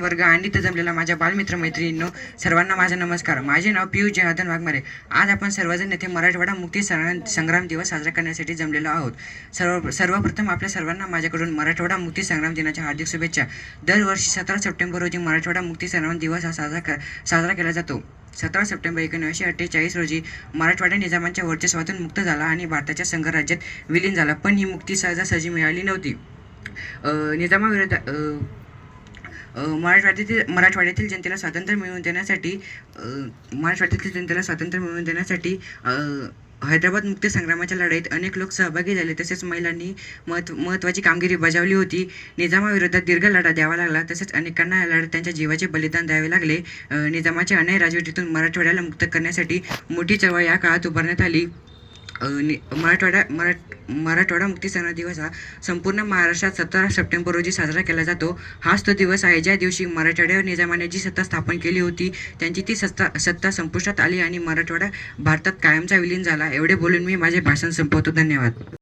वर्ग आणि इथं जमलेला माझ्या बालमित्र मैत्रिणींनो सर्वांना माझा नमस्कार. माझे नाव पियुष जनार्दन वाघमारे. आज आपण सर्वजण येथे मराठवाडा मुक्ती संग्राम संग्राम दिवस साजरा करण्यासाठी जमलेलो आहोत. सर्व सर्वप्रथम आपल्या सर्वांना माझ्याकडून मराठवाडा मुक्ती संग्राम दिनाच्या हार्दिक शुभेच्छा. दरवर्षी सतरा सप्टेंबर रोजी मराठवाडा मुक्ती संग्राम दिवस हा साजरा कर साजरा केला जातो. सतरा सप्टेंबर एकोणीसशे अठ्ठेचाळीस रोजी मराठवाडा निजामांच्या वर्चस्वातून मुक्त झाला आणि भारताच्या संघराज्यात विलीन झाला. पण ही मुक्ती सहजासहजी मिळाली नव्हती. अ, निजामाविरुद्ध मराठवाड्यातील मराठवाड्यातील जनतेला स्वातंत्र्य मिळवून देण्यासाठी मराठवाड्यातील जनतेला स्वातंत्र्य मिळवून देण्यासाठी हैदराबाद मुक्ती संग्रामाच्या लढाईत अनेक लोक सहभागी झाले. तसेच महिलांनी महत्त्व महत्त्वाची कामगिरी बजावली होती. निजामाविरोधात दीर्घ लढा द्यावा लागला. तसेच अनेकांना या लढ्यात त्यांच्या जीवाचे बलिदान द्यावे लागले. निजामाच्या अन्याय राजवटीतून मराठवाड्याला मुक्त करण्यासाठी मोठी चळवळ या काळात उभारण्यात आली. नि- मराठवाडा मराठ मराठवाडा मुक्ती सण दिवस हा संपूर्ण महाराष्ट्रात सतरा सप्टेंबर रोजी साजरा केला जातो. हाच तो दिवस आहे ज्या दिवशी मराठवाड्यावर निजामाने जी सत्ता स्थापन केली होती. त्यांची ती सत्ता सत्ता संपुष्टात आली आणि मराठवाडा भारतात कायमचा विलीन झाला. एवढे बोलून मी माझे भाषण संपवतो. धन्यवाद.